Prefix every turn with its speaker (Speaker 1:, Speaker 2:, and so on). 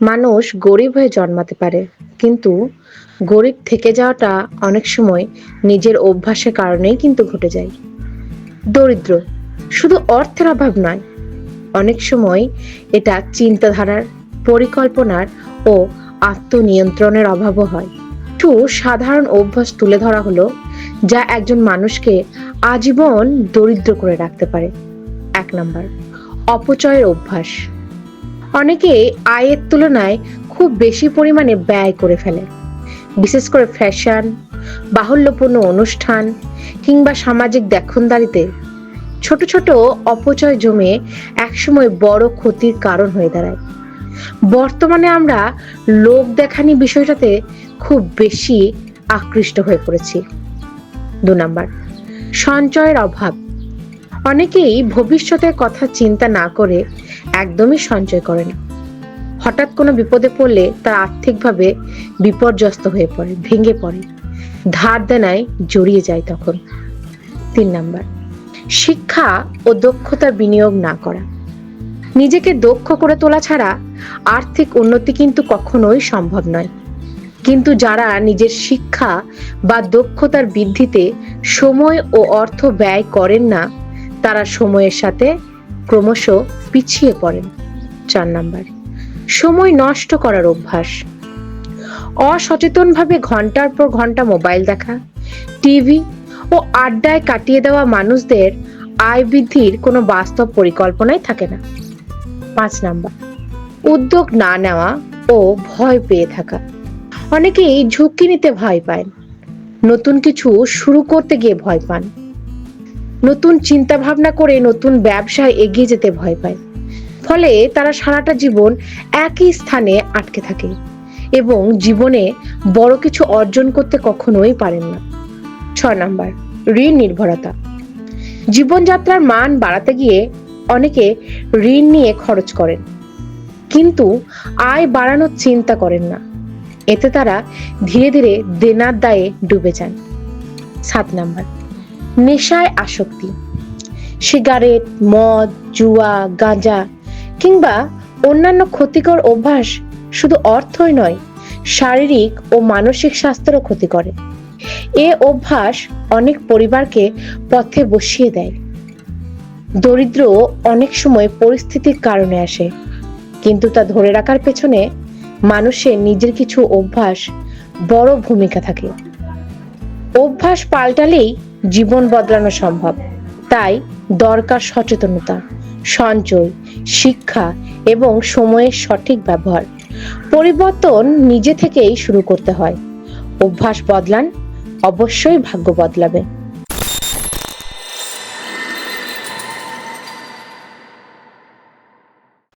Speaker 1: মানুষ গরিব হয়ে জন্মাতে পারে, কিন্তু গরিব থেকে যাওয়াটা অনেক সময় নিজের অভ্যাসের কারণেই কিন্তু ঘটে যায়। দরিদ্র শুধু অর্থের অভাব নয়, অনেক সময় এটা চিন্তাধারার পরিকল্পনার ও আত্মনিয়ন্ত্রণের অভাবও হয়। একটু সাধারণ অভ্যাস তুলে ধরা হলো, যা একজন মানুষকে আজীবন দরিদ্র করে রাখতে পারে। এক নাম্বার, অপচয়ের অভ্যাস। অনেকে আয়ের তুলনায় খুব বেশি পরিমাণে ব্যয় করে ফেলে। বিশেষ করে ফ্যাশন, বাহুল্যপূর্ণ অনুষ্ঠান কিংবা সামাজিক দেখনদারিতে ছোট ছোট অপচয় জমে একসময় বড় ক্ষতির কারণ হয়ে দাঁড়ায়। বর্তমানে আমরা লোক দেখানি বিষয়টাতে খুব বেশি আকৃষ্ট হয়ে পড়েছি। দু নাম্বার, সঞ্চয়ের অভাব। অনেকেই ভবিষ্যতের কথা চিন্তা না করে একদমই সঞ্চয় করে না। হঠাৎ কোনো বিপদে পড়লে তারা আর্থিকভাবে বিপর্যস্ত হয়ে পড়ে, ভেঙে পড়ে। ধার দেনায় জড়িয়ে যায় তখন। তিন নাম্বার, শিক্ষা ও দক্ষতার বিনিয়োগ না করা। নিজেকে দক্ষ করে তোলা ছাড়া আর্থিক উন্নতি কিন্তু কখনোই সম্ভব নয়। কিন্তু যারা নিজের শিক্ষা বা দক্ষতার বৃদ্ধিতে সময় ও অর্থ ব্যয় করেন না, তারা সময়ের সাথে ক্রমশ পিছিয়ে পড়েন। চার নাম্বার। সময় নষ্ট করার অভ্যাস। অসচেতনভাবে ঘণ্টার পর ঘণ্টা মোবাইল দেখা, টিভি ও আড্ডায় কাটিয়ে দেওয়া মানুষদের আয় বৃদ্ধির কোনো বাস্তব পরিকল্পনাই থাকে না। পাঁচ নাম্বার। উদ্যোগ না নেওয়া ও ভয় পেয়ে থাকা। অনেকেই ঝুঁকি নিতে ভয় পায়। নতুন কিছু শুরু করতে গিয়ে ভয় পান। নতুন চিন্তা ভাবনা করে নতুন ব্যবসায় এগিয়ে যেতে ভয় পায়। ফলে তারা সারাটা জীবন একই স্থানে আটকে থাকে এবং জীবনে বড় কিছু অর্জন করতে কখনোই পারেন না। ছয় নাম্বার, ঋণ নির্ভরতা। জীবনযাত্রার মান বাড়াতে গিয়ে অনেকে ঋণ নিয়ে খরচ করেন, কিন্তু আয় বাড়ানোর চিন্তা করেন না। এতে তারা ধীরে ধীরে দেনার দায়ে ডুবে যান। সাত নাম্বার নেশায় আসক্তি। সিগারেট, মদ, জুয়া, গাঁজা কিংবা অন্যান্য ক্ষতিকর অভ্যাস শুধু অর্থই নয়, শারীরিক ও মানসিক স্বাস্থ্যেরও ক্ষতি করে। এ অভ্যাস অনেক পরিবারকে পথে বসিয়ে দেয়। দরিদ্র অনেক সময় পরিস্থিতির কারণে আসে। কিন্তু তা ধরে রাখার পেছনে মানুষের নিজের কিছু অভ্যাস বড় ভূমিকা থাকে। অভ্যাস পাল্টালেই জীবন বদলানো সম্ভব। তাই দরকার সচেতনতা, সঞ্চয়, শিক্ষা এবং সময়ের সঠিক ব্যবহার। পরিবর্তন নিজে থেকেই শুরু করতে হয়। অভ্যাস বদলান, অবশ্যই ভাগ্য বদলাবে।